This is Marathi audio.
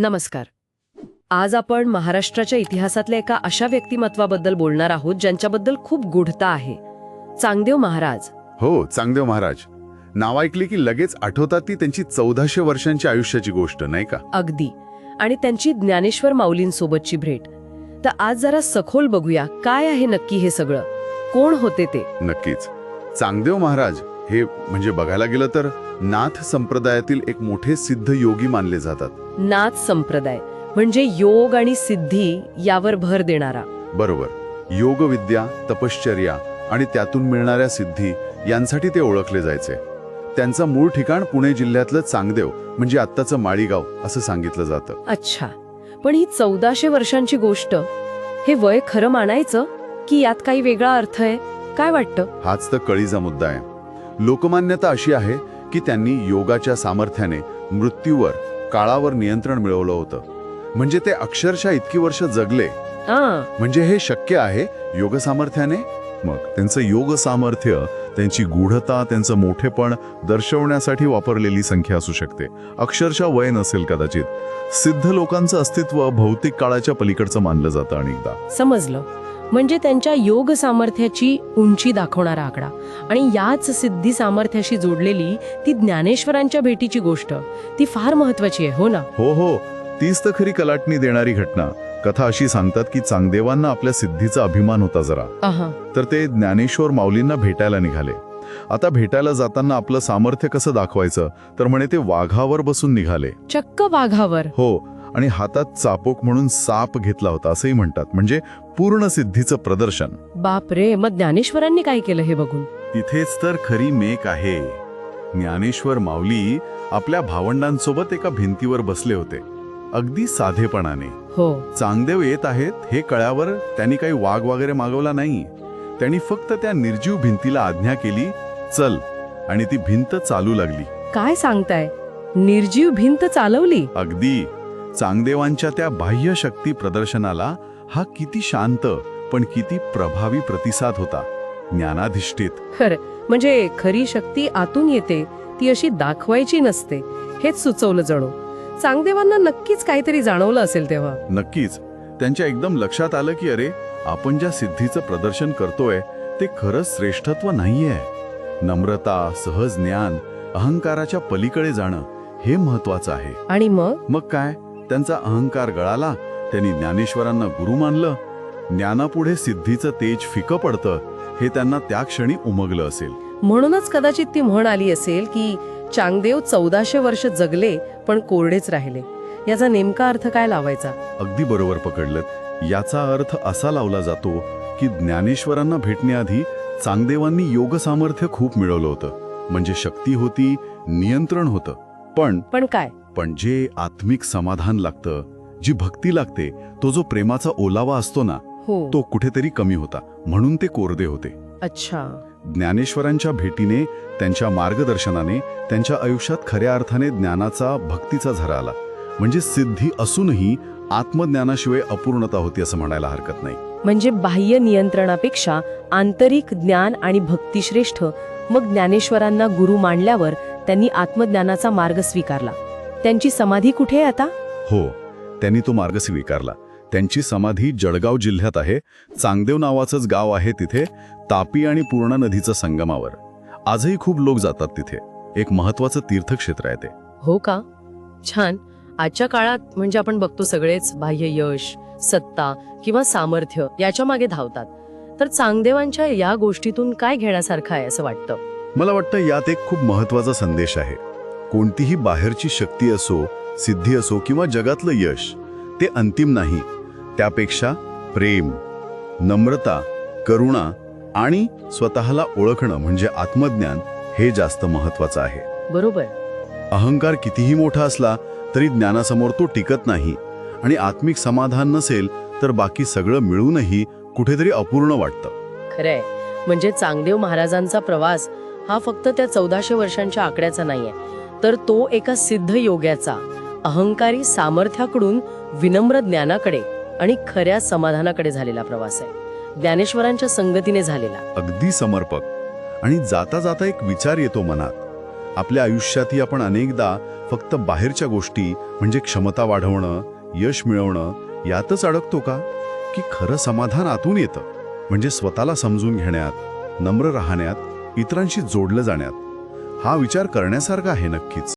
नमस्कार. आज आपण महाराष्ट्राच्या इतिहासातल्या एका अशा व्यक्तिमत्वाबद्दल बोलणार आहोत ज्यांच्याबद्दल खूप गूढता आहे. चांगदेव महाराज. हो चांगदेव महाराज. नाव ऐकले की लगेच आठवतात ती त्यांची चौदाशे वर्षांची आयुष्याची गोष्ट नाही का? अगदी. आणि त्यांची ज्ञानेश्वर माऊलींसोबतची भेट. तर आज जरा सखोल बघूया काय आहे नक्की हे सगळं? कोण होते ते? नक्कीच. चांगदेव महाराज हे म्हणजे बघायला गेलं तर नाथ संप्रदायातील एक मोठे सिद्ध योगी मानले जातात. नाथ संप्रदाय म्हणजे योग आणि सिद्धी यावर भर देणारा. बरोबर. योगविद्या तपश्चर्या आणि त्यातून मिळणाऱ्या सिद्धी यांसाठी ते ओळखले जायचे. त्यांचं मूळ ठिकाण पुणे जिल्ह्यातलं चांगदेव म्हणजे आत्ताचं माळीगाव असं सांगितलं जातं. अच्छा. पण ही चौदाशे वर्षांची गोष्ट हे वय खरं मानायचं? की यात काही वेगळा अर्थ आहे? काय वाटतं? हाच तर कळीचा मुद्दा आहे. लोकमान्यता अशी आहे की त्यांनी योगाच्या सामर्थ्याने मृत्यूवर काळावर नियंत्रण मिळवलं होतं. म्हणजे ते अक्षरशः इतकी वर्ष जगले. म्हणजे हे शक्य आहे योग सामर्थ्याने? मग त्यांचं योग सामर्थ्य त्यांची गूढता त्यांचं मोठेपण दर्शवण्यासाठी वापरलेली संख्या असू शकते. अक्षरशः वय नसेल कदाचित. सिद्ध लोकांचं अस्तित्व भौतिक काळाच्या पलीकडचं मानलं जातं अनेकदा. समजलं. म्हणजे त्यांच्या योग सामर्थ्याची उंची दाखवणारा आकडा. आणि याच सिद्धी सामर्थ्याशी जोडलेली ती ज्ञानेश्वरांच्या भेटीची गोष्ट. ती फार महत्वाची आहे हो ना? हो हो. तीच तर खरी कलाटणी देणारी घटना. कथा अशी सांगतात की चांगदेवांना आपल्या सिद्धीचा अभिमान होता जरा. अहा. तर ते ज्ञानेश्वर माऊलींना भेटायला निघाले. आता भेटायला जाताना आपलं सामर्थ्य कसं दाखवायचं? तर म्हणे ते वाघावर बसून निघाले. चक्क वाघावर. हो. आणि हातात चापोक म्हणून साप घेतला होता असंही म्हणतात. म्हणजे पूर्ण सिद्धीचं प्रदर्शन. बाप रे मग ज्ञानेश्वरांनी काय केलं हे बघून? इथेच तर खरी मेक आहे. ज्ञानेश्वर माऊली आपल्या भावंडांसोबत एका भिंतीवर बसले होते. अगदी साधेपणाने. हो. चांगदेव येत आहेत हे कळ्यावर त्यांनी काही वाघ वगैरे मागवला नाही. त्यांनी फक्त त्या निर्जीव भिंतीला आज्ञा केली चल. आणि ती भिंत चालू लागली. काय सांगताय? निर्जीव भिंत चालवली? अगदी. चांगदेवांच्या त्या बाह्य शक्ती प्रदर्शनाला हा किती शांत पण किती प्रभावी प्रतिसाद होता. ज्ञानाधिष्ठित. खरं म्हणजे खरी शक्ती आतून येते ती अशी दाखवायची नसते हेच सुचवलं जणू. चांगदेवांना नक्कीच काहीतरी जाणवलं असेल तेव्हा. नक्कीच. त्यांच्या एकदम लक्षात आलं की अरे आपण ज्या सिद्धीचं प्रदर्शन करतोय ते खरंच श्रेष्ठत्व नाहीये. नम्रता सहज ज्ञान अहंकाराच्या पलीकडे जाणं हे महत्वाचं आहे. आणि मग? मग काय? त्यांचा अहंकार गळाला त्यांनी ज्ञानेश्वरांना गुरु मानलं. ज्ञानापुढे सिद्धीचं तेज फिकं पडतं हे त्यांना त्या क्षणी उमगलं असेल. म्हणूनच कदाचित ती म्हण आली असेल की चांगदेव चौदाशे वर्ष जगले पण कोरडेच राहिले. याचा नेमका अर्थ काय लावायचा? अगदी बरोबर पकडलं. याचा अर्थ असा लावला जातो की ज्ञानेश्वरांना भेटण्याआधी चांगदेवांनी योग सामर्थ्य खूप मिळवलं होतं. म्हणजे शक्ती होती नियंत्रण होतं. पण पण काय? पण जे आत्मिक समाधान लागतं जी भक्ती लागते तो जो प्रेमाचा ओलावा असतो ना हो. तो कुठेतरी कमी होता. म्हणून ते कोरदे होते. अच्छा. ज्ञानेश्वरांच्या भेटीने त्यांच्या मार्गदर्शनाने त्यांच्या आयुष्यात खऱ्या अर्थाने ज्ञानाचा भक्तीचा झरा आला. म्हणजे सिद्धी असूनही आत्मज्ञानाशिवाय अपूर्णता होती असं म्हणायला हरकत नाही. म्हणजे बाह्य नियंत्रणापेक्षा आंतरिक ज्ञान आणि भक्ती श्रेष्ठ मग ज्ञानेश्वरांना गुरु मानल्यावर त्यांनी आत्मज्ञानाचा मार्ग स्वीकारला. त्यांची समाधी कुठे आहे आता? हो त्यांनी तो मार्ग स्वीकारला. त्यांची समाधी जळगाव जिल्ह्यात आहे. चांगदेव नावाचंच गाव आहे तिथे तापी आणि पूर्णा नदीचं संगमावर. आजही खूप लोक जातात तिथे. एक महत्वाचं तीर्थक्षेत्र आहे ते. हो का? छान. आजच्या काळात म्हणजे आपण बघतो सगळेच बाह्य यश सत्ता किंवा सामर्थ्य याच्या मागे धावतात. तर चांगदेवांच्या या गोष्टीतून काय घेण्यासारखं आहे असं वाटतं? मला वाटतं यात एक खूप महत्त्वाचा संदेश आहे. कोणतीही बाहेरची शक्ती असो सिद्धी असो किंवा जगातलं यश ते अंतिम नाही. त्यापेक्षा प्रेम नम्रता करुणा आणि स्वतःला ओळखणं म्हणजे आत्मज्ञान हे जास्त महत्वाचं आहे. बरोबर. अहंकार कितीही मोठा असला तरी ज्ञानासमोर तो टिकत नाही आणि आत्मिक समाधान नसेल तर बाकी सगळं मिळूनही कुठेतरी अपूर्ण वाटतं. खरंय. म्हणजे चांगदेव महाराजांचा प्रवास हा फक्त त्या चौदाशे वर्षांच्या आकड्याचा नाहीये. तर तो एका सिद्ध योग्याचा अहंकारी सामर्थ्याकडून विनम्र ज्ञानाकडे आणि खऱ्या समाधानाकडे झालेला प्रवास आहे. ज्ञानेश्वरांच्या संगतीने झालेला. अगदी समर्पक. आणि जाता जाता एक विचार येतो मनात. आपल्या आयुष्यातही आपण अनेकदा फक्त बाहेरच्या गोष्टी म्हणजे क्षमता वाढवणं यश मिळवणं यातच अडकतो का? की खरं समाधान आतून येतं. म्हणजे स्वतःला समजून घेण्यात नम्र राहण्यात इतरांशी जोडलं जाण्यात. हा विचार करण्यासारखा आहे नक्कीच.